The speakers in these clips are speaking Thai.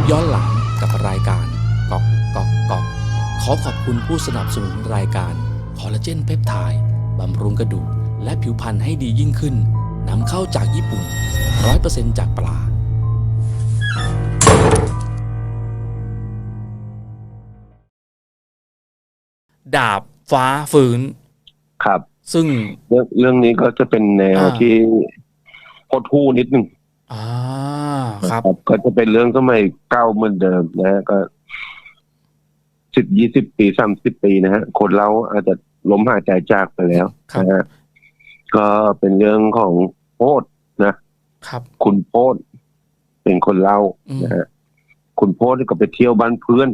ปย้อนหลังกับรายการก๊อกก๊อกก๊อกขอขอบคุณผู้สนับสนุนรายการคอลลาเจนเพปไทด์บำรุงกระดูกและผิวพรรณให้ดียิ่งขึ้นนำเข้าจากญี่ปุ่น 100%จากปลาดาบฟ้าฝืน ครับ ซึ่งเรื่องเรื่องนี้ก็จะเป็นแนวอ่าที่โคตรคู่นิดหนึ่ง อ่าครับก็จะเป็นเรื่องสมัยเก้าเหมือนเดิมนะฮะก็สิบยี่สิบปีสามสิบปีนะฮะคนเราอาจจะล้มหายใจจากไปแล้วครับนะฮะก็เป็นเรื่องของโพดนะครับ คุณโพดเป็นคนเล่าอืมนะฮะคุณโพดนี่ก็ไปเที่ยวบ้านเพื่อน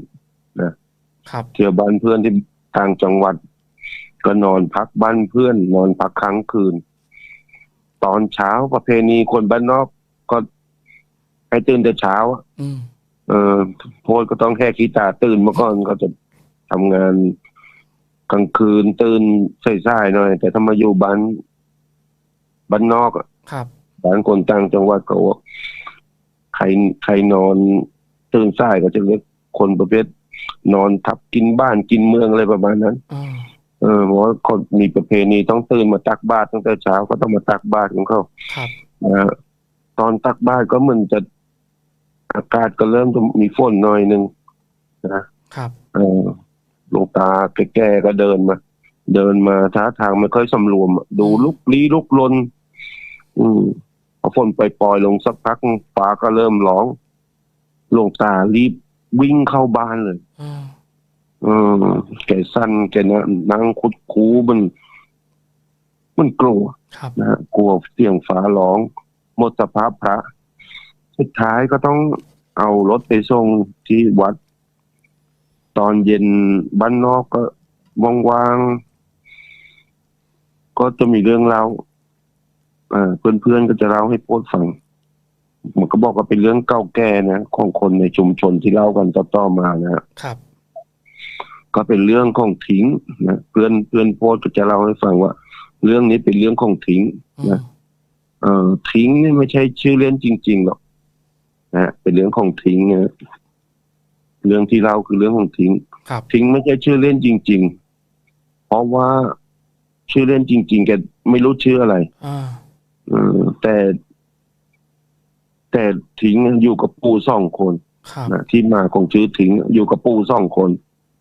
ครับเที่ยวบ้านเพื่อนที่ต่างจังหวัด ก็นอนพักบ้านเพื่อน นอนพักค้างคืน ตอนเช้าประเพณีคนบ้านนอก ก็ให้ตื่นแต่เช้าอะอืมเออโพสก็ต้องแค่ขี้ตาตื่นมาก่อนก็จะทำงานกลางคืนตื่นสายๆหน่อย แต่ถ้ามาอยู่บ้านบ้านนอกอะครับ บ้านคนต่างจังหวัดก็ว่าใครใครนอนตื่นสายก็จะเรียกคนประเภท นอนทับกินบ้านกินเมืองอะไรประมาณนั้นอ่าเออเพราะว่าคนมีประเพณีต้องตื่นมาตักบาตรตั้งแต่เช้าก็ต้องมาตักบาตรของเขาครับ นะฮะ ตอนตักบาตรก็เหมือนจะอากาศก็เริ่มจะมีฝนหน่อยหนึ่งนะครับเออหลวงตาแก่ๆก็เดินมา เดินมาท่าทางไม่ค่อยสำรวมอะดูลุกลี้ลุกลน อืมพอฝนปล่อยๆลงสักพักฟ้าก็เริ่มร้องหลวงตารีบวิ่งเข้าบ้านเลยอ่าเออแกสั้นแกนะนั่งคุดคูมัน มันกลัวครับนะฮะกลัวเสียงฟ้าร้อง หมดสภาพพระ สุดท้ายก็ต้องเอารถไปส่งที่วัด ตอนเย็นบ้านนอกก็ว่างๆก็จะมีเรื่องเล่าอ่าเพื่อนๆก็จะเล่าให้โพดฟังมันก็บอกว่าเป็นเรื่องเก่าแก่นะของคนในชุมชนที่เล่ากันต่อๆมานะฮะครับ ก็เป็นเรื่องของทิ้งนะเพื่อนเพื่อนโพสต์ก็จะเล่าให้ฟังว่า เรื่องนี้เป็นเรื่องของทิ้งอืมนะ เอ่อทิ้งนี่ไม่ใช่ชื่อเล่นจริง ๆ หรอกนะเป็นเรื่องของทิ้งนะเรื่องที่เล่าคือเรื่องของทิ้ง ครับ ทิ้งไม่ใช่ชื่อเล่นจริง ๆ เพราะว่าชื่อเล่นจริง ๆ แกไม่รู้ชื่ออะไร อ่า เออแต่ แต่ทิ้งอยู่กับปู่สองคนครับ นะที่มาของชื่อทิ้งอยู่กับปู่สองคน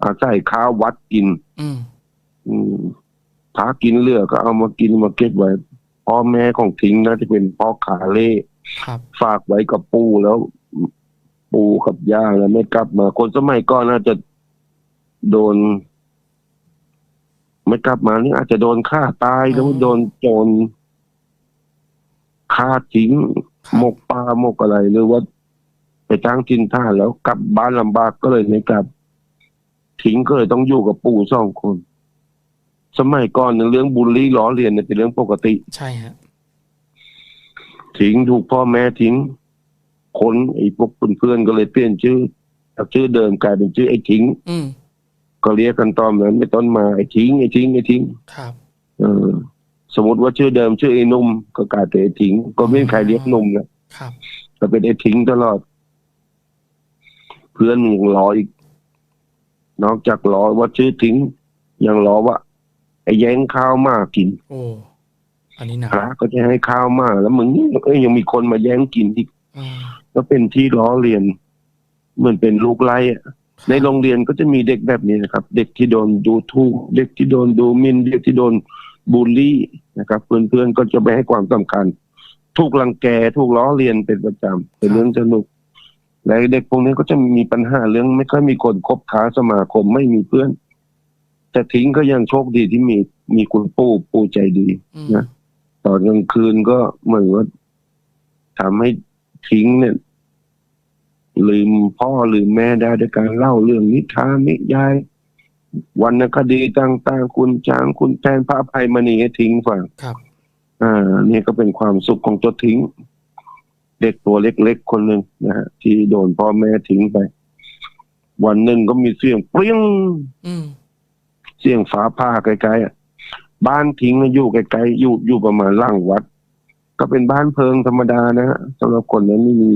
อาศัยข้าววัดกิน อืม อืมพากินเหลือก็เอามากินมาเก็บไว้ พ่อแม่ของทิ้งน่าจะเป็นพ่อขาเล่ครับฝากไว้กับปู่แล้ว ปู่กับย่าแล้วไม่กลับมา คนสมัยก่อนน่าจะโดน ไม่กลับมานี่อาจจะโดนฆ่าตายหรือว่าโดนโจรฆ่าทิ้งครับหมกปลาหมกอะไรหรือว่าไปตั้งทินท่านแล้วกลับบ้านลำบากก็เลยไม่กลับ ทิ้งก็เลยต้องอยู่กับปู่สองคน สมัยก่อนเนี่ยเรื่องบูลลี่ล้อเลียนเนี่ยเป็นเรื่องปกติ ใช่ฮะทิ้งถูกพ่อแม่ทิ้ง คนไอ้พวกเพื่อนๆก็เลยเปลี่ยนชื่อจากชื่อเดิมกลายเป็นชื่อไอ้ทิ้ง อืมก็เรียกกันตอนนั้นไม่ต้นมาไอ้ทิ้งไอ้ทิ้งไอ้ทิ้งครับ เออ สมมติว่าชื่อเดิมชื่อไอ้นุ่มก็กลายเป็นไอ้ทิ้ง ก็ไม่มีใครเรียกนุ่มนะครับก็เป็นไอ้ทิ้งตลอด เพื่อนยังรออีก นอกจากรอว่าชื่อทิ้งยังรอว่า ไอ้แย้งข้าวมากิน โอ้อันนี้หนักพระก็จะให้ข้าวมาแล้วมึงนี่เอ้ยยังมีคนมาแย่งกินอีกอ่าก็เป็นที่ล้อเลียนเหมือนเป็นลูกไล่อะในโรงเรียนก็จะมีเด็กแบบนี้นะครับ เด็กที่โดนดูถูก เด็กที่โดนดูหมินเด็กที่โดนบูลลี่นะครับ เพื่อนๆก็จะไม่ให้ความสำคัญถูกลังแกถูกล้อเลียนเป็นประจำเป็นเรื่องสนุกและเด็กพวกนี้ก็จะมีปัญหาเรื่องไม่ค่อยมีคนคบค้าสมาคมไม่มีเพื่อน แต่ทิ้งก็ยังโชคดีที่มีมีคุณปู่ปู่ใจดีอืมนะตอนกลางคืนก็เหมือนว่าทำให้ทิ้งเนี่ย ลืมพ่อลืมแม่ได้ด้วยการเล่าเรื่องนิทานนิยาย วรรณคดีต่างๆ คุณช้างคุณแทนพระอภัยมณีให้ทิ้งฟังครับ อ่า นี่ก็เป็นความสุขของเจ้าทิ้ง เด็กตัวเล็กๆคนหนึ่งนะฮะที่โดนพ่อแม่ทิ้งไป วันหนึ่งก็มีเสียงเปรี้ยงอืมเสียงฟ้าผ่าไกลๆอะบ้านทิ้งน่ะอยู่ไกลๆอยู่อยู่ประมาณล่างวัด ก็เป็นบ้านเพิงธรรมดานะฮะสำหรับคนนั้นไม่มี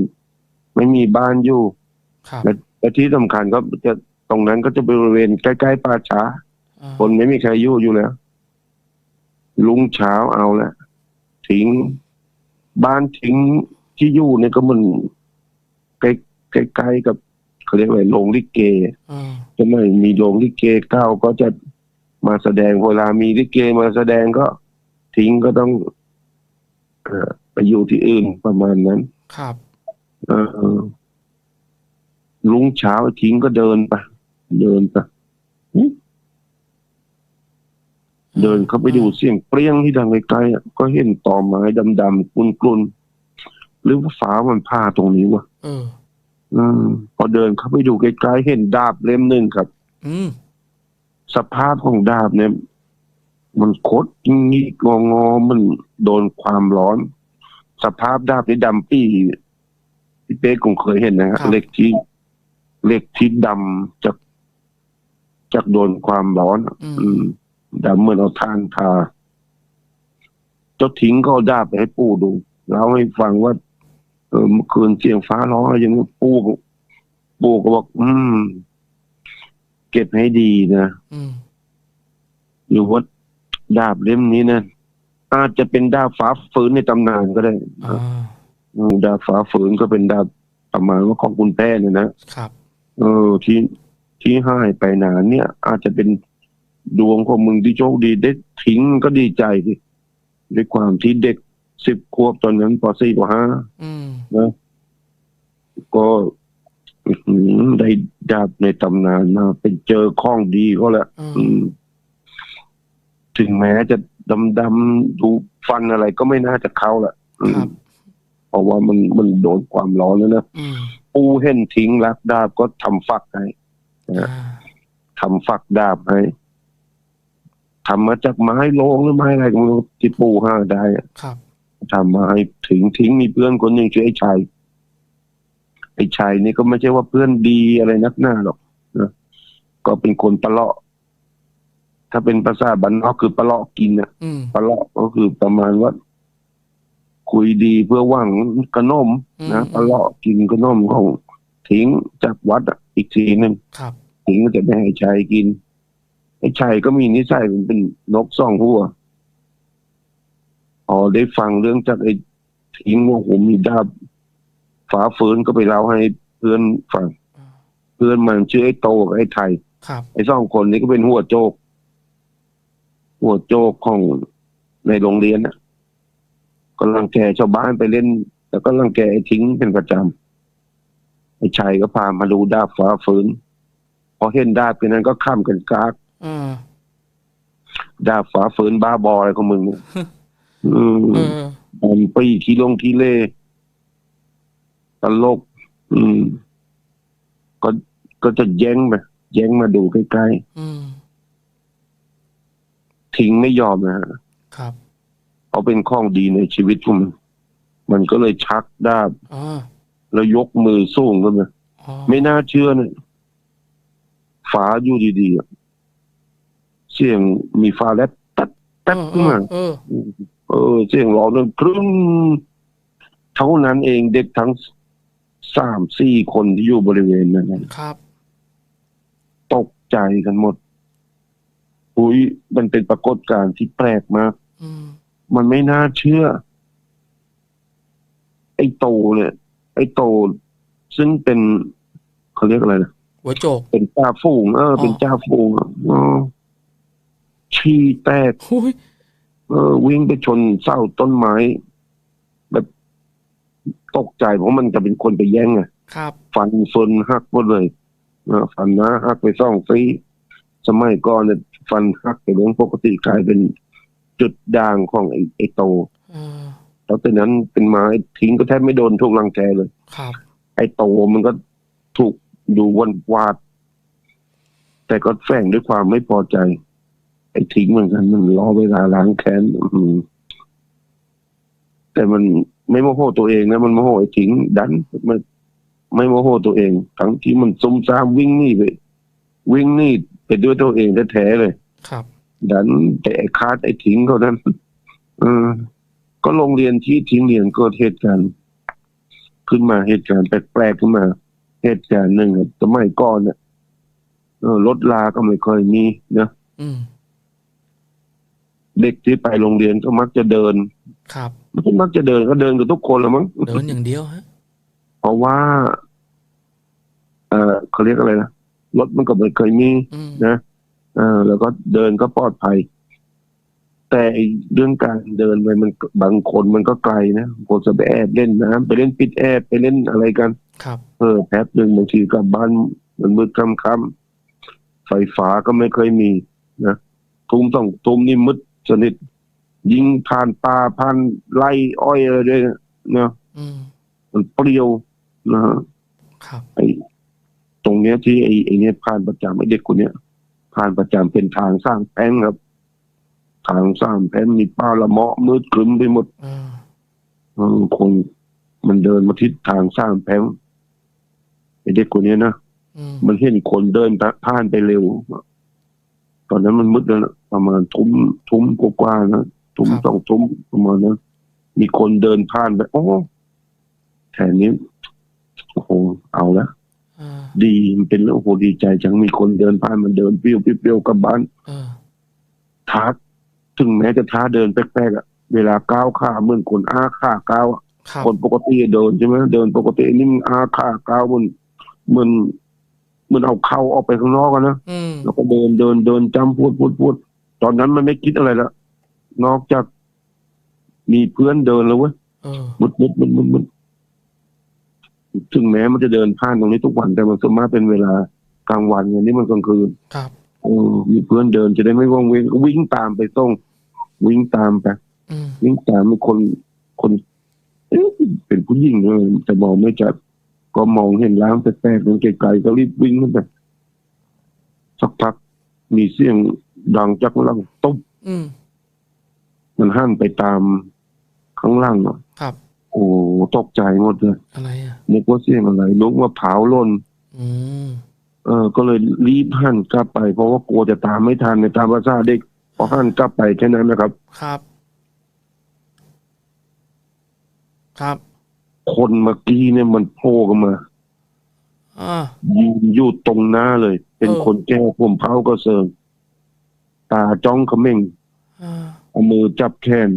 ไม่มีบ้านอยู่ครับและและที่สำคัญก็จะตรงนั้นก็จะบริเวณใกล้ๆป่าช้าอ่าคนไม่มีใครอยู่อยู่แล้ว ลุงเช้าเอาละทิ้ง บ้านทิ้งที่อยู่เนี่ยก็มันใกล้ใกล้ๆกับเขาเรียกอะไรโรงลิเกอ่าจะไม่มีโรงลิเกเก้าก็จะ มาแสดงเวลามีลิเกมาแสดงก็ทิ้งก็ต้องเออไปอยู่ที่อื่นประมาณนั้น ครับเออลุงเช้าทิ้งก็เดินไปเดินไปหึเดินเข้าไปดูเสียงเปรี้ยงที่ดังไกลๆอะก็เห็นต่อไม้ดำๆกลุ่นๆหรือว่าฟ้ามันผ่าตรงนี้วะเอออืมพอเดินเข้าไปดูใกล้ๆเห็นดาบเล่มหนึ่งครับ อืม สภาพของดาบเนี่ย มันคดงี้งองอๆมันโดนความร้อน สภาพดาบที่ดำปี้พี่เป๊กคงเคยเห็นนะฮะเหล็กที่เหล็กที่ดำจากจากโดนความร้อนอะอืมอืมดำเหมือนเอาทานทาเจ้าทิ้งก็เอาดาบไปให้ปู่ดูแล้วให้ฟังว่าเออเมื่อคืนเสียงฟ้าร้องอะไรอย่างนี้ปู่ก็ปู่ก็บอก อืม เก็บให้ดีนะอืมหรือว่าดาบเล่มนี้นะอาจจะเป็นดาบฟ้าฝืนในตำนานก็ได้อ่าอืมดาบฟ้าฝืนก็เป็นดาบประมาณว่าของคุณแป้เนี่ยนะครับเออที่ที่ให้ไปนานเนี่ย อาจจะเป็นดวงของมึงที่โชคดีได้ทิ้งก็ดีใจดิด้วยความที่เด็กสิบขวบตอนนั้นปสี่ปห้าอืมนะก็อื้อหือ ได้ดาบในตำนานมาเป็นเจอข้องดีก็แล้วอืมอืมถึงแม้จะดำดำๆดูฟันอะไรก็ไม่น่าจะเข้าแหละอืมครับเพราะว่ามันมันโดนความร้อนแล้วนะอืมปูเห็นทิ้งรักดาบก็ทำฝักให้อ่าทำฝักดาบให้ทำมาจากไม้โลงหรือไม้อะไรก็ไม่รู้ที่ปูห้าได้อะครับทำมาให้ถึงทิ้งมีเพื่อนคนหนึ่งชื่อไอ้ชัยไอ้ชัยนี่ก็ไม่ใช่ว่าเพื่อนดีอะไรนักหน้าหรอกนะก็เป็นคนปะเลาะ ถ้าเป็นภาษาบ้านนอกคือปะเลาะกินนะอืมปะเลาะก็คือประมาณว่าคุยดีเพื่อหวังขนมนะอืมปะเลาะกินขนมของทิ้งจากวัดอะอีกทีหนึ่งครับทิ้งก็จะไม่ให้ชัยกินไอ้ชัยก็มีนิสัยมันเป็นนกซ่องหัวพอได้ฟังเรื่องจากไอ้ทิ้งว่าผมมีดาบ ฝาฝืนก็ไปเล่าให้เพื่อนฟังอ่าเพื่อนมันชื่อไอ้โตกับไอ้ไทยครับไอ้สองคนนี้ก็เป็นหัวโจก หัวโจกของในโรงเรียนน่ะก็รังแกชาวบ้านไปเล่น แล้วก็รังแกไอ้ทิ้งเป็นประจำไอ้ชัยก็พามาดูดาบฟ้าฝืนพอเห็นดาบกันนั้นก็ข้ามกันกากอ่าดาบฟ้าฝืนบ้าบออะไรของมึงเนี่ยอืมเออบอมปีขี้ลงขี้เล่ ตลก อืม ก็ก็จะแย้งไปแย้งมาดูใกล้อืมๆทิ้งไม่ยอมนะฮะครับเอาเป็นข้องดีในชีวิตของมันมันก็เลยชักดาบอ่าแล้วยกมือสู้ขึ้นมาอ๋อไม่น่าเชื่อเนี่ยฝาอยู่ดีๆอะเสียงมีฟ้าแลบตัดตัดขึ้นมาเออเออเสียงร้องนั่นครึ้มเท่านั้นเองเด็กทั้ง สามสี่คนที่อยู่บริเวณนั้นนะครับ ตกใจกันหมดอุ้ยมันเป็นปรากฏการณ์ที่แปลกมากอืมมันไม่น่าเชื่อ ไอ้โตเนี่ย ไอ้โต ซึ่งเป็นเขาเรียกอะไรนะหัวโจกเป็นจ่าฝูง เอออเป็นจ่าฝูงอะอ๋อชีแตกหุ้ยเออวิ่งไปชนเสาต้นไม้แบบ ตกใจเพราะมันจะเป็นคนไปแย่งไงครับ ฟันฟนหักหมดเลยเออฟันหนะหักไปซ่องซีสมัยก่อนเนี่ยฟันหักเป็นเรื่องปกติกลายเป็นจุดด่างของไอ้ไอ้โตเออแล้วแต่นั้นเป็นไม้ทิ้งก็แทบไม่โดนถูกรังแกเลยครับไอ้โตมันก็ถูกดูวันวาด แต่ก็แฝงด้วยความไม่พอใจ ไอ้ทิ้งเหมือนกันมันรอเวลาล้างแค้นอืมแต่มัน ไม่โมโหตัวเองนะมันโมโหไอ้ทิ้งดันมันไม่โมโหตัวเอง ทั้งที่มันซุ่มซ่ามวิ่งหนี่ไปวิ่งหนี่ไปด้วยตัวเองแท้ๆเลย ครับ ดันแต่ไอ้คาดไอ้ทิ้งเขานั้นเออก็โรงเรียนที่ทิ้งเรียนเกิดเหตุการณ์ขึ้นมาเหตุการณ์แปลกๆขึ้นมาเหตุการณ์หนึ่งอะสมัยก่อนเนี่ยเออรถลาก็ไม่เคยมีนะอืมเด็กที่ไปโรงเรียนก็มักจะเดินครับ ไม่ใช่มักจะเดินก็เดินกับทุกคนละมั้งเดินอย่างเดียวฮะ เพราะว่า เออเขาเรียกอะไรนะรถมันก็ไม่เคยมีอืมนะเออแล้วก็เดินก็ปลอดภัย แต่ไอ้เรื่องการเดินไปมันบางคนมันก็ไกลนะบางคนจะไปแอบเล่นน้ำไปเล่นปิดแอบไปเล่นอะไรกันครับเออแป๊บหนึ่งบางทีกลับบ้านมันมืดค่ำค่ำไฟฟ้าก็ไม่เคยมีนะทุ่มต้องทุ่มนี่มืดสนิท ยิงผ่านป่าผ่านไร่อ้อยอะไรด้วยนะอืมมันเปรี้ยวนะฮะครับไอ้ตรงเนี้ยที่ไอ้ไอ้เนี้ยผ่านประจำไอ้เด็กคนเนี้ยผ่านประจำเป็นทางสร้างแป้งครับ ทางสร้างแป้งมีป้าละเมาะมืดครึ้มไปหมดอ่าเออคนมันเดินมาทิศทางสร้างแป้งไอ้เด็กคนเนี้ยนะอืมมันเห็นคนเดินผ่านไปเร็วตอนนั้นมันมืดแล้วนะประมาณทุ่มทุ่มกว่าๆนะ ทุ่มสองทุ่มประมาณนั้นมีคนเดินผ่านไปโอ้แถวนี้โอ้โหเอาละอ่าดีมันเป็นเรื่องโอ้โหดีใจจังมีคนเดินผ่านมันเดินเปรี้ยวๆเปรี้ยวๆกลับบ้านเออท้าถึงแม้จะท้าเดินแปลกๆอะเวลาก้าวขาเหมือนคนอ้าขาก้าวอะครับคนปกติเดินใช่ไหมเดินปกตินี่มันอ้าขาก้าวมันเหมือนเหมันเอาเข่าออกไปข้างนอกอะนะอืมแล้วก็เดินเดินเดินจำพูดพูดพูดตอนนั้นมันไม่คิดอะไรละ นอกจากมีเพื่อนเดินแล้วเว้ยเออมุดมุดมุดมุดมุดถึงแม้มันจะเดินผ่านตรงนี้ทุกวันแต่มันสวนมากเป็นเวลากลางวันไงนี่มันกลางคืน ครับเออมีเพื่อนเดินจะได้ไม่ว่างเวงก็วิ่งตามไปส่งวิ่งตามไปอืมวิ่งตามมีคนคนเอ๊ะเป็นผู้หญิงเลยแต่มองไม่จัดก็มองเห็นล้างแปลกๆตรงไกลๆก็รีบวิ่งขึ้นไปสักพักมีเสียงดังจากข้างล่างตุ๊บอืม มันหันไปตามข้างล่างอะครับ โอ้ตกใจหมดเลยอะไรอะนึกว่าเสียงอะไรนึกว่าเผาหล่น อืมเออ ก็เลยรีบหันกลับไป เพราะว่ากลัวจะตามไม่ทันในตามภาษาเด็กพอหันกลับไปแค่นั้นนะครับ ครับ ครับคนเมื่อกี้เนี่ยมันโผล่กันมาอ่า ยืนอยู่ตรงหน้าเลย เป็นเออ คนแก้ผมเผาก็เซิงตาจ้องเขม่งอ่า เอามือจับแขน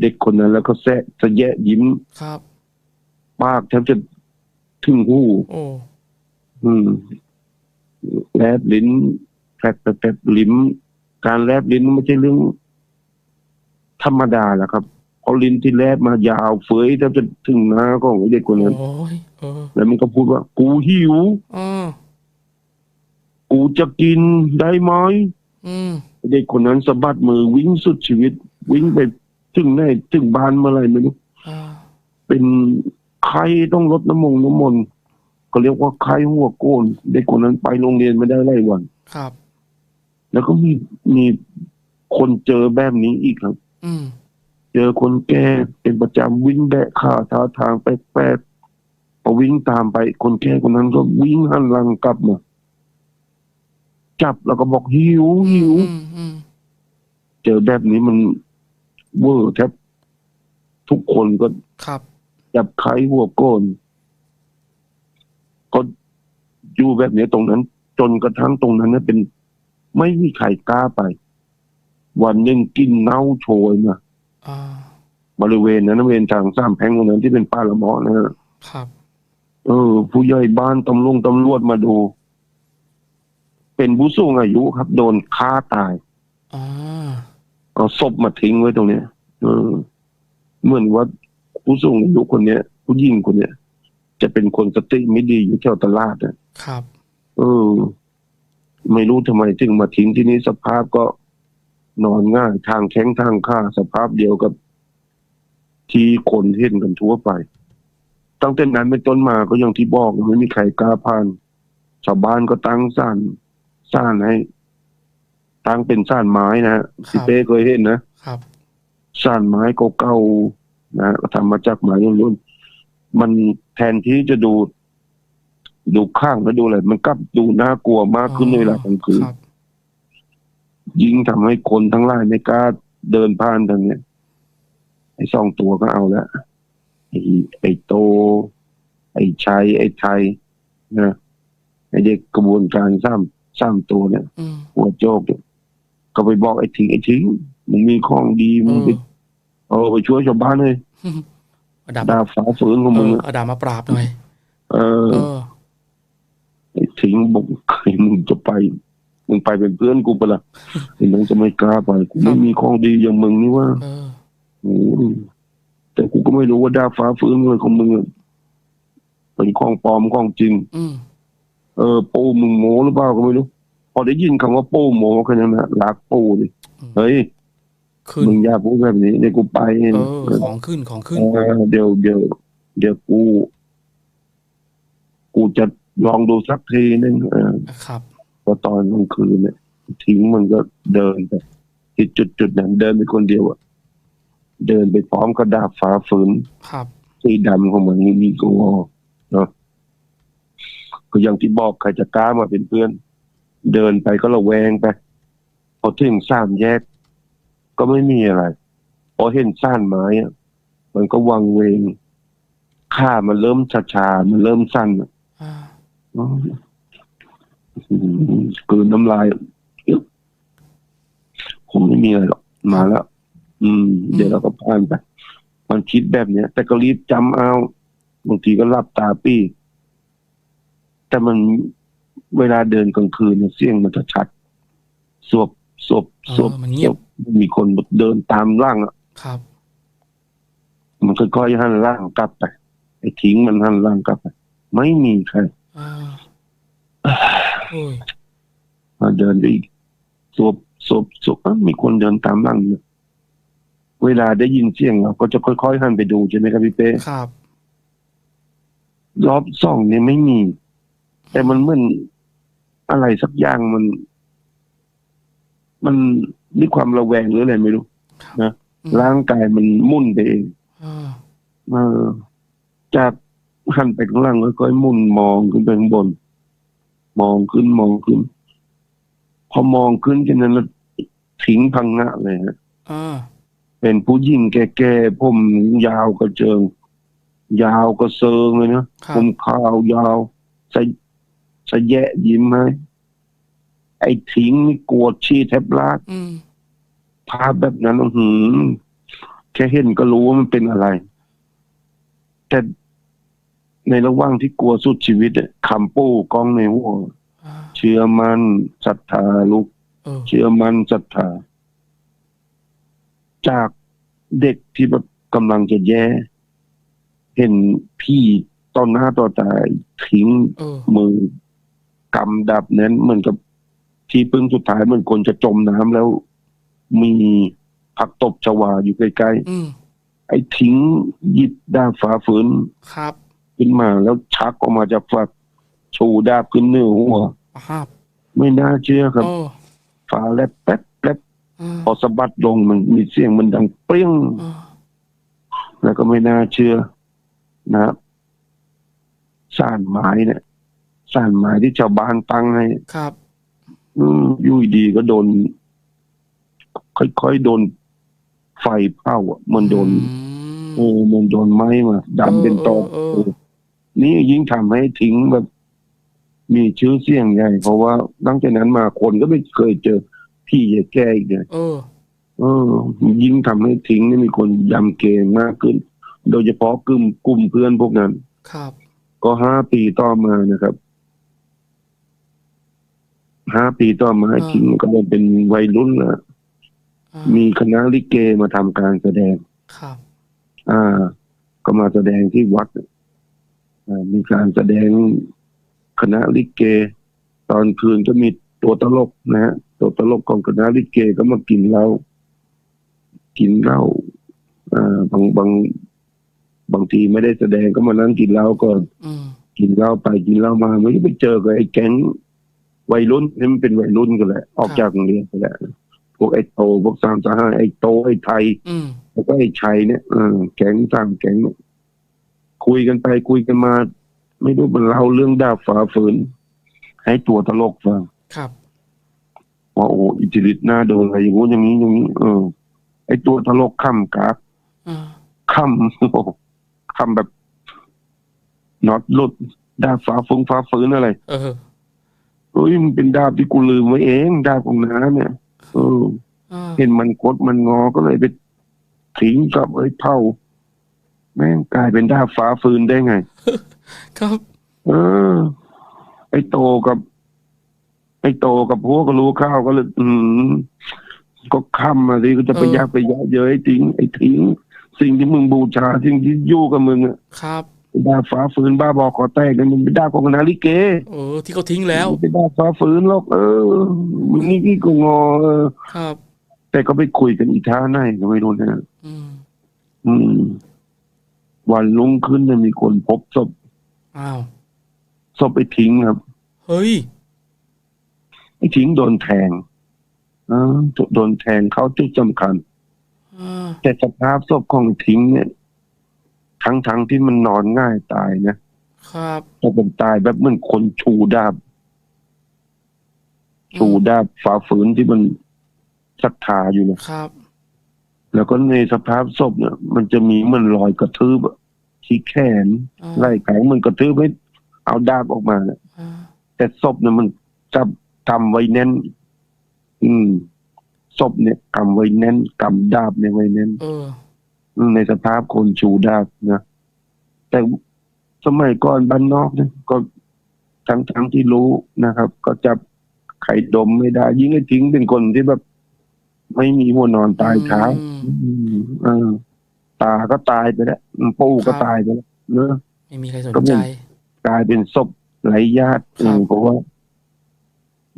เด็กคนนั้นแล้วก็แซะสะแยะยิ้มครับ ปากแทบจะถึงหูโอ้อืมแลบลิ้นแผลบแผลบแผลบลิ้มการแลบลิ้นไม่ใช่เรื่อง ธรรมดาแหละครับเพราะลิ้นที่แลบมายาวเฟ้ยแทบจะถึงหน้าของไอ้เด็กคนนั้นโอ้ยเออแล้วมันก็พูดว่า กูหิวอ่ากูจะกินได้ไหมอืมไอ้ เด็กคนนั้นสะบัดมือวิ่งสุดชีวิต วิ่งไปถึงไหนถึงบ้านเมื่อไหรไม่รู้อ่าเป็นไข้ต้องลดน้ำมงน้ำมนต์ก็เรียกว่าไข้หัวโกนเด็กคนนั้นไปโรงเรียนไม่ได้ไล่วันครับ แล้วก็มีมีคนเจอแบบนี้อีกครับอืมเจอคนแก่เป็นประจำวิ่งแบะขาท่าทางแปลกๆพอวิ่งตามไป คนแก่คนนั้นก็วิ่งหันหลังกลับมา จับแล้วก็บอกหิวหิวอืมอืมเจอแบบนี้มันเวอร์แทบทุกคนก็ครับจับไข้หัวโกนก็อยู่แบบนี้ตรงนั้น จนกระทั่งตรงนั้นนะเป็น ไม่มีใครกล้าไป วันหนึ่งกินเน่าโชยมาอ่าบริเวณนั้นนะบริเวณทางสามแพร่งตรงนั้นที่เป็นป่าละเมาะนะฮะครับ เออ ผู้ใหญ่บ้านตำรวจตำรวจมาดู เป็นผู้สูงอายุครับ โดนฆ่าตายอ่าเอาศพมาทิ้งไว้ตรงเนี้ยเออเหมือนว่าผู้สูงอายุคนเนี้ย ผู้หญิงคนเนี้ยจะเป็นคนสติไม่ดีอยู่แถวตลาดนะครับ เออ ไม่รู้ทำไมถึงมาทิ้งที่นี่สภาพก็นอนง่ายทางแข้งทางขาสภาพเดียวกับ ที่คนเห็นกันทั่วไป ตั้งแต่นั้นเป็นต้นมาก็อย่างที่บอกไม่มีใครกล้าผ่านชาวบ้านก็ตั้งศาล ศาลให้ตั้งเป็นศาลไม้นะฮะพี่เป้เคยเห็นนะครับสานไม้เก่าๆนะทำมาจากไม้รุ่นๆมันแทนที่จะดูดูข้างแล้วดูอะไรมันกลับดูน่ากลัวมากขึ้นในเวลากลางคืนครับยิ่งทำให้คนทั้งหลายไม่กล้าเดินผ่านทางเนี้ยไอ้สองตัวก็เอาละไอ้ไอ้โต ไอ้ชัยไอ้ไทยนะไอเด็กกระบวนการสร้าง สร้างตัวเนี่ยอืมหัวโจกเนี่ยก็ไปบอกไอ้ทิ้งไอ้ทิ้งมึงมีของดีเอมึงอไปเออไปช่วยชาวบ้านเลยเอาดาบดาฟ้าฝืนของเอมึงออะเอาดาบมาปราบหน่อยเออเออไอ้ทิ้งบอกใครมึงจะไปมึงไปเป็นเพื่อนกูปะล่ะไอ้น้องจะไม่กล้าไปกูไม่มีของดีอย่างมึงนี่ว่าเออโอ้โหแต่กูก็ไม่รู้ว่าดาฟ้าฟื้นเงินของมึงอะเป็นของปลอมของจริงอืม เออปูมึงโมหรือเปล่าก็ไม่รู้ พอได้ยินคำว่าปูโมแค่นั้นนะรักปูดิอืมเฮ้ยขึ้นมึงอย่าพูดแบบนี้เดี๋ยวกูไปเองเออของขึ้นของขึ้นเออเดี๋ยวเดี๋ยวเดี๋ยวกู กูจะลองดูสักทีนึงเออครับพอตอนกลางคืนเนี่ยทิ้งมันก็เดินไปที่จุดจุดๆนั้นเดินไปคนเดียวอะเดินไปพร้อมกับดาบฟ้าฝืนครับสีดำของมันนี่มีกงอเนาะ ก็อย่างที่บอกใครจะกล้ามาเป็นเพื่อน เดินไปก็ระแวงไปพอถึงสามแยก ก็ไม่มีอะไรพอเห็นซ่านไม้อะมันก็วังเวงข้ามันเริ่มชาๆมันเริ่มสั้นกืนน้ำลายผมไม่มีอะไรหรอกมาแล้ว อืม เดี๋ยวเราก็ผ่านไปมันคิดแบบเนี้ย แต่ก็รีบจำเอาบางทีก็หลับตาปี้ แต่มันเวลาเดินกลางคืนเนี่ยเสียงมันจะชัดสวบสวบเอสวบอมันเงียบสวบมีคนเดินตามร่างอะครับ มันค่อยๆหันร่างกลับไปไอ้ทิ้งมันหันร่างกลับไป ไม่มีใครอ่าโอ้ยมาเดินไปอีกสวบสวบสวบเอ้ามีคนเดินตามร่างเนี่ยเวลาได้ยินเสียงเราก็จะค่อยๆหันไปดูใช่ไหมครับพี่เป้ครับ รอบสองเนี่ยไม่มี แต่มันเหมือนอะไรสักอย่างมัน มันมีความระแวงหรืออะไรไม่รู้อืมร่างกายมันมุ่นไปเองอ่าเออจากหันไปข้างล่างค่อยๆมุ่นมองขึ้นไปข้างบน มองขึ้นมองขึ้น พอมองขึ้นแค่นั้นแล้วทิ้งพังงะเลยฮะอ่าเป็นผู้หญิงแก่ๆผมยาวกระเจิง ยาวกระเซิงเลยนะครัผบมขาว ยาวใส่ ใส่แยะยิ้มให้ไอ้ทิ้งนี่กวดชี้แทบลาดอืมภาพแบบนั้นอื้อหือแค่เห็นก็รู้ว่ามันเป็นอะไร แต่ในระหว่างที่กลัวสุดชีวิตอะคำปู้กล้องในหัวอ่าเชื่อมัน่นศรัทธาลูกเออเชื่อมั่นศรัทธา จากเด็กที่แบบกำลังจะแย่ เห็นพี่ต่อหน้าต่อตาทิ้งเออมือ กำดับนั้นเหมือนกับที่พึ่งสุดท้ายเหมือนคนจะจมน้ำแล้วมีผักตบชวาอยู่ใกล้อืมๆไอ้ทิ้งหยิบดาบฝาฝืนครับ ขึ้นมาแล้วชักออกมาจากฝักชูดาบขึ้นเหนือหัวภาพไม่น่าเชื่อครับโอ้ฟ้าแลบแป๊บแป๊บอ่าพอสะบัดลงมันมีเสียงมันดังเปรี้ยงอ่าแล้วก็ไม่น่าเชื่อนะครับสานไม้เนี่ย สานไม้ที่ชาวบ้านตั้งให้ ครับ อืมอยุ่ยดีก็โดน ค่อยๆโดนไฟเผาอะมันโดนอืมโอ้มันโดนไหม้มาดำเป็นตอเออเออเออ นี่ยิ่งทำให้ทิ้งแบบ มีชื่อเสียงใหญ่ เพราะว่าตั้งแต่นั้นมาคนก็ไม่เคยเจอพี่แย่แก่อีกเลย เออ เออยิ่งทำให้ทิ้งนี่มีคนยำเกรงมากขึ้น โดยเฉพาะกลุ่มกลุ่มเพื่อนพวกนั้น ครับ ก็ห้าปีต่อมานะครับ ห้าปีต่อมาทิ้งก็เลยเป็นวัยรุ่นแล้วอ่ามีคณะลิเกมาทำการแสดง ครับ อ่า ก็มาแสดงที่วัดอ่ามีการแสดงคณะลิเก ตอนคืนก็มีตัวตลกนะฮะ ตัวตลกของคณะลิเกก็มากินเหล้า กินเหล้าอ่าบางบางบางทีไม่ได้แสดงก็มานั่งกินเหล้าก่อนอืมกินเหล้าไปกินเหล้ามาไม่ได้ไปเจอกับไอ้แก๊ง วัยรุ่นนี่มันเป็นวัยรุ่นกันแหละ ออกจากโรงเรียนไปแล้วพวกไอ้โตพวกสามสาห้าไอ้โตไอ้ไทยอืมแล้วก็ไอ้ชัยเนี่ยเออแก๊งสามแก๊งเนี่ยคุยกันไปคุยกันมา ไม่รู้มันเล่าเรื่องดาบฝาฝืน ให้ตัวตลกฟังครับว่าโอ้อิทธิฤทธิ์หน้าโดนอะไรอย่างงู้นอย่างนี้อย่างนี้เออไอ้ตัวตลกขำกากอ่าขำโอ้โหขำแบบน็อตหลุดดาบฟ้าฟงฟ้าฝืนอะไร เออ เฮ้ยมันเป็นดาบที่กูลืมไว้เองดาบของน้าเนี่ยเอออ่าเห็นมันกดมันงอก็เลยไปทิ้งกับไอ้เผาแม่งกลายเป็นดาบฟ้าฟืนได้ไง ครับ เออ ไอ้โตกับ ไอ้โตกับพวกก็รู้ข้าวก็เลยอืมก็คำมาดิก็จะไปเออยักไปเยอะเย้ยทิ้งไอ้ทิ้ง สิ่งที่มึงบูชาสิ่งที่อยู่กับมึงอะครับ ดาบฟ้าฟืนบ้าบอคอแตกเนี่ยมันเป็นดาบของนาลิเกเออ ที่เขาทิ้งแล้วมันเป็นดาบฟ้าฟืนหรอกเออมึงนี่นี่ก็งอเออ ครับ แต่ก็ไปคุยกันอีท่าไหนก็ไม่รู้นะอืมอืม วันรุ่งขึ้นเนี่ยมีคนพบศพอ้าวศพไปทิ้งครับเฮ้ยไอ้ทิ้งโดนแทงเออโดนแทงเข้าจุดสำคัญ อ่าแต่สภาพศพของทิ้งเนี่ย ทั้งทั้งที่มันนอนง่ายตายนะครับแต่เป็นตายแบบเหมือนคนชูดาบ ชูดาบฝ่าฝืนที่มันศรัทธาอยู่นะครับ แล้วก็ในสภาพศพเนี่ย มันจะมีเหมือนรอยกระทืบอะที่แขนอ่าไล่แขนมันกระทืบให้เอาดาบออกมาเนี่ยอ่าแต่ศพเนี่ยมันจับกำไว้แน่น อืมศพเนี่ยกำไว้แน่นกำดาบเนี่ยไว้แน่นเอออืม ในสภาพคนชูดาบนะแต่สมัยก่อนบ้านนอกเนี่ยก็ทั้งทั้งที่รู้นะครับ ก็จับไข่ดมไม่ได้ ยิ่งไอ้ทิ้งเป็นคนที่แบบ ไม่มีหัวนอนตายเท้าอืมอืมเออตาก็ตายไปแล้วอืมปู่ก็ครับตายไปแล้วเนอะไม่มีใครสนก็ไม่ใจกลายเป็นศพไร้ญาติครับอืมเพราะว่า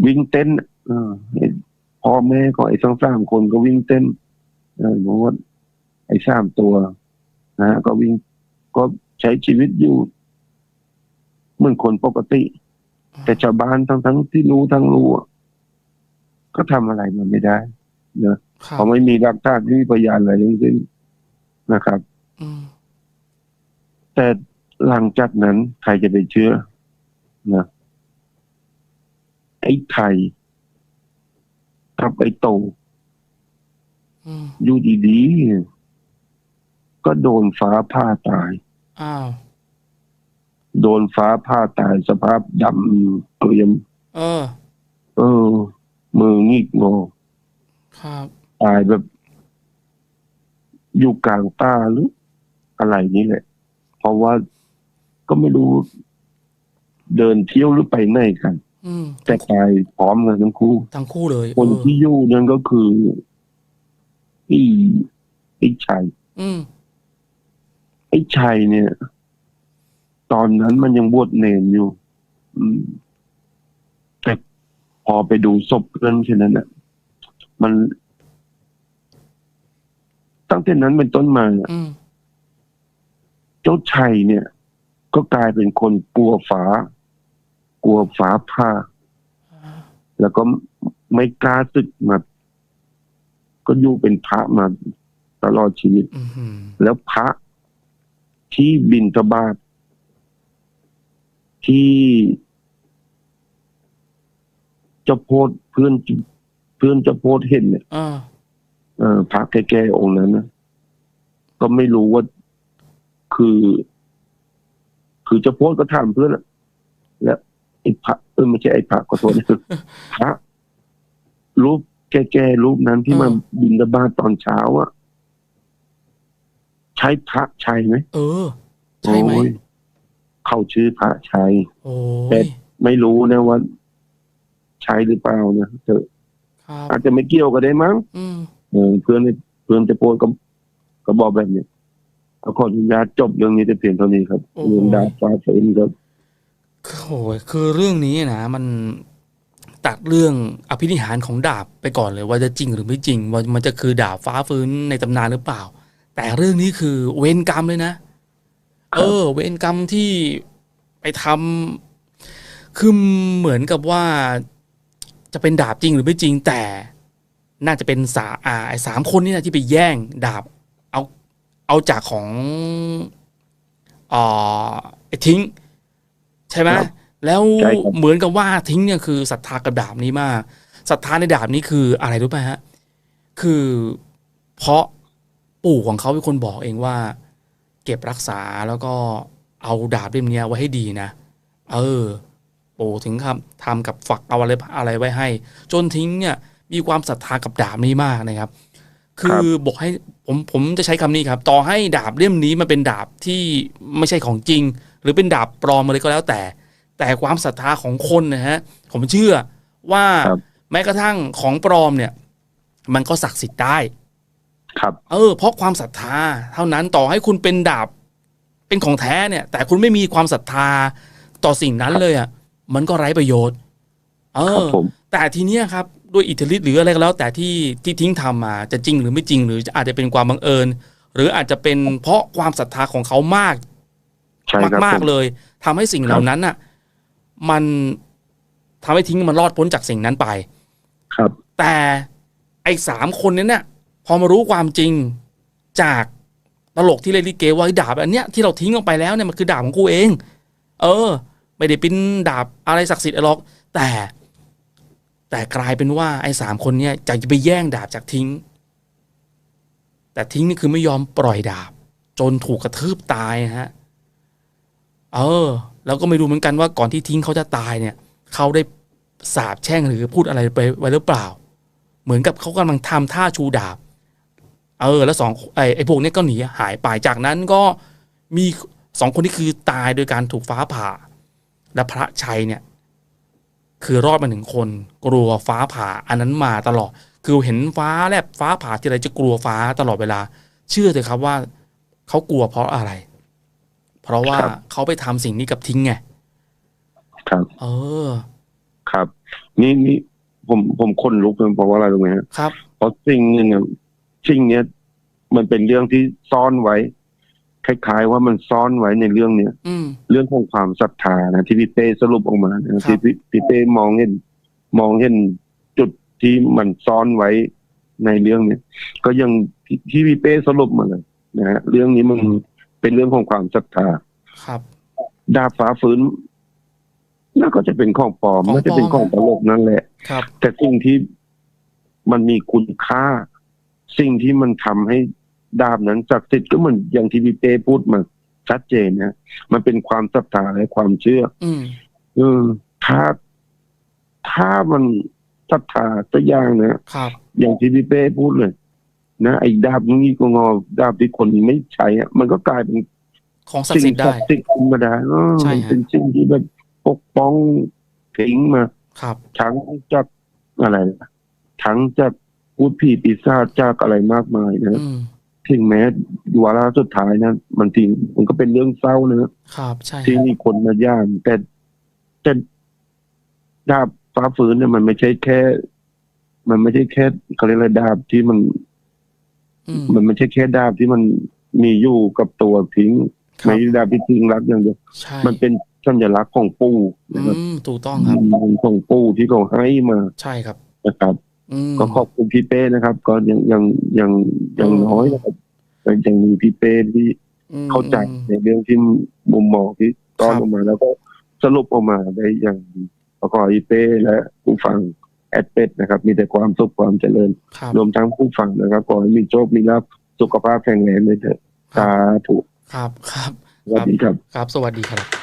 วิ่งเต้นเออพ่อแม่ของไอ้ทั้งสามคนก็วิ่งเต้นเออเพราะว่า ไอ้สามตัวนะฮะก็วิ่งก็ใช้ชีวิตอยู่เหมือนคนปกติ แต่ชาวบ้านทั้งทั้งที่รู้ทั้งรู้อะก็ทำอะไรมันไม่ได้เนอะครัเพบราะไม่มีหลักฐานไม่มีพยานอะไรทั้งสิ้นนะครับอืมแต่หลังจากนั้นใครจะไปเชื่อนะไอ้ไทยกับไอ้โตอืมอยู่ดีๆ ก็โดนฟ้าผ่าตาย อ้าว โดนฟ้าผ่าตายสภาพดำเกรียม เออ เออ มืองีกงอครับ ตายแบบ อยู่กลางป่าหรืออะไรนี่แหละ เพราะว่าก็ไม่รู้ เดินเที่ยวหรือไปไหนกัน อืมแต่ตายพร้อมกันทั้งคู่ ทั้งคู่เลยคนเออที่อยู่นั่นก็คือไอ้ไอ้ชัย อืม ไอ้ชัยเนี่ย ตอนนั้นมันยังบวชเนนอยู่อืมแต่พอไปดูศพเพื่อนแค่นั้นน่ะมัน ตั้งแต่นั้นเป็นต้นมาเนี่ยอืมเจ้าชัยเนี่ย ก็กลายเป็นคนกลัวฟ้ากลัวฟ้าผ่าแล้วก็ไม่กล้าศึกมา ก็อยู่เป็นพระมาตลอดชีวิตอืมอืมแล้วพระ ที่บินทบาทที่เจะโพดเพื่อนเพื่อนเจะโพดเห็นเนี่ยอ่าเออพระแก่ๆองค์นั้นนะก็ไม่รู้ว่าคือ คือเจะโพดก็ถามเพื่อนอะแล้วไอ้พระเออไม่ใช่ไอ้พระก็โทษนะพระรูปแก่ๆรูปนั้นที่มาบินทบาทตอนเช้าอะ ใช้พระชัยไหมเออ ใช่ไหมโอ้ยเขาชื่อพระชัย โอ้แต่ ยไม่รู้นะว่าใช่หรือเปล่านะเถอะครับอาจจะไม่เกี่ยวก็ได้มั้งอืมเออเพื่อนเพื่อนจะโพสต์ก็ก็บอกแบบนี้ก็ขออนุญาตจบเรื่องนี้แต่เพียงเท่านี้ครับเรื่องดาบฟ้าเฟนครับโอ้ยคือเรื่องนี้นะมันตัดเรื่องอภินิหารของดาบไปก่อนเลยว่าจะจริงหรือไม่จริงว่ามันจะคือดาบฟ้าฟื้นในตำนานหรือเปล่า แต่เรื่องนี้คือเวรกรรมเลยนะ เออ เวรกรรมที่ไปทำคือเหมือนกับว่าจะเป็นดาบจริงหรือไม่จริงแต่น่าจะเป็นสาอ่าไอ้สามคนนี่นะที่ไปแย่งดาบ เอาเอาจากของอ่าไอ้ทิ้ง ใช่ไหมครับแล้วใช่ครับเหมือนกับว่าทิ้งเนี่ยคือศรัทธากับดาบนี้มากศรัทธาในดาบนี้คืออะไรรู้ไหมฮะ คือเพราะ ปู่ของเขาเป็นคนบอกเองว่า เก็บรักษาแล้วก็เอาดาบเล่มเนี้ยไว้ให้ดีนะ เออ ปู่ถึงครับทำกับฝักเอาอะไรอะไรไว้ให้ จนทิ้งเนี่ย มีความศรัทธากับดาบนี้มากนะครับ คือบอกให้ผมผมจะใช้คำนี้ครับ ต่อให้ดาบเล่มนี้มันเป็นดาบที่ไม่ใช่ของจริง หรือเป็นดาบปลอมอะไรก็แล้วแต่ แต่ความศรัทธาของคนนะฮะ ผมเชื่อว่าครับแม้กระทั่งของปลอมเนี่ย มันก็ศักดิ์สิทธิ์ได้ ครับ เออ เพราะความศรัทธา เท่านั้นต่อให้คุณเป็นดาบ เป็นของแท้เนี่ย แต่คุณไม่มีความศรัทธาต่อสิ่งนั้นเลยอะมันก็ไร้ประโยชน์ เอครับอผมแต่ทีเนี้ยครับด้วยอิทธิฤทธิ์หรืออะไรก็แล้ว แต่ที่ที่ทิ้งทำมาจะจริงหรือไม่จริง หรืออาจจะเป็นความบังเอิญ หรืออาจจะเป็นเพราะความศรัทธาของเขามากใช่ครับมากผมๆเลยทำให้สิ่งเหล่านั้นน่ะ มันทำให้ทิ้งมันรอดพ้นจากสิ่งนั้นไป ครับ แต่ไอ้สามคนนั้นเนี่ย พอมารู้ความจริงจากตลกที่เล่นลิเกว่าดาบอันเนี้ยที่เราทิ้งออกไปแล้วเนี่ยมันคือดาบของกูเอง เออ ไม่ได้เป็นดาบอะไรศักดิ์สิทธิ์อะไรหรอกแต่ แต่กลายเป็นว่าไอ้สามคนเนี่ยจะไปแย่งดาบจากทิ้ง แต่ทิ้งนี่คือไม่ยอมปล่อยดาบ จนถูกกระทืบตายนะฮะ เออ แล้วก็ไม่รู้เหมือนกันว่าก่อนที่ทิ้งเขาจะตายเนี่ยเขาได้สาบแช่งหรือพูดอะไรไปไว้หรือเปล่า เหมือนกับเขากำลังทำท่าชูดาบ เออ แล้วสองไอ้ไอ้พวกเนี้ยก็หนีหายไปจากนั้นก็มีสองคนที่คือตายโดยการถูกฟ้าผ่า และพระชัยเนี่ย คือรอดมาหนึ่งคน กลัวฟ้าผ่าอันนั้นมาตลอด คือเห็นฟ้าแลบฟ้าผ่าทีไรจะกลัวฟ้าตลอดเวลา เชื่อเถอะครับว่าเขากลัวเพราะอะไร เพราะว่าครับเขาไปทำสิ่งนี้กับทิ้งไงครับ เออ ครับ นี่นี่ผมผมคนลุกเลยเพราะว่าอะไรรู้ไหมฮะครับเพราะสิ่งหนึง เนี่ยสิ่งเนี้ยมันเป็นเรื่องที่ซ่อนไว้ คล้ายๆ ว่ามันซ่อนไว้ในเรื่องเนี้ยอืม เรื่องของความศรัทธานะที่พี่เป้สรุปออกมานะครัที่บพี่พี่เป้มองเห็น มองเห็นจุดที่มันซ่อนไว้ในเรื่องเนี้ยก็ยังที่ที่พี่เป้สรุปมาเลยนะฮะเรื่องนี้มันเป็นเรื่องของความศรัทธา ครับ ดาบฟ้าฟื้นน่าก็จะเป็นของปลอมของปลอม น่าจะเป็นของตลกนั่นแหละ ครับ แต่สิ่งที่มันมีคุณค่า สิ่งที่มันทำให้ดาบนั้นศักดิ์สิทธิ์ก็เหมือนอย่างที่พี่เป้พูดมาชัดเจนนะมันเป็นความศรัทธาและความเชื่อ อืมเออถ้าถ้ามันศรัทธาตัวอย่างนะครับอย่างที่พี่เป้พูดเลย นะไอ้ดาบนี้ก็งอดาบที่คนไม่ใช้อะมันก็กลายเป็นของศักดิ์สิทธิ์ได้ศักดิ์สิทธิ์ธรรมดาเออใช่มันฮะเป็นสิ่งที่แบบปกป้องทิ้งมา ครับ ทั้งจากอะไรนะทั้งจาก พูดผีปีศาจจากอะไรมากมายนะอืมถึงแม้วาระสุดท้ายนะมันทีมันก็เป็นเรื่องเศร้านะครับใช่ที่ฮะมีคนมาย่ามแต่แต่ดาบฟ้าฝืนเนี่ยมันไม่ใช่แค่ มันไม่ใช่แค่เขาเรียกอะไรดาบที่มันอืมมันไม่ใช่แค่ดาบที่มันมีอยู่กับตัวทิ้งครัไม่บใช่ดาบที่ทิ้งรักอย่างเดียวใช่มันเป็นสัญลักษณ์ของปู่อืนะครับมถูกต้องครับมันของปู่ที่เขาให้มาใช่ครับนะครับอืม ก็ขอบคุณพี่เป้นะครับ ก็ยังยังยังยังอืมน้อยนะครับแต่ยังมีพี่เป้ที่อืมเข้าใจอืมในเรื่องที่มุมมองที่ต้อนครับออกมา แล้วก็สรุปออกมาได้อย่างดีขอขอให้พี่เป้และผู้ฟังแอดเป็ดนะครับ มีแต่ความสุขความเจริญครับรวมทั้งผู้ฟังนะครับขอให้มีโชคมีลาภสุขภาพแข็งแรงเลยเถอะครัสาบธุครับครับสวัสดีครับ ครับสวัสดีครับ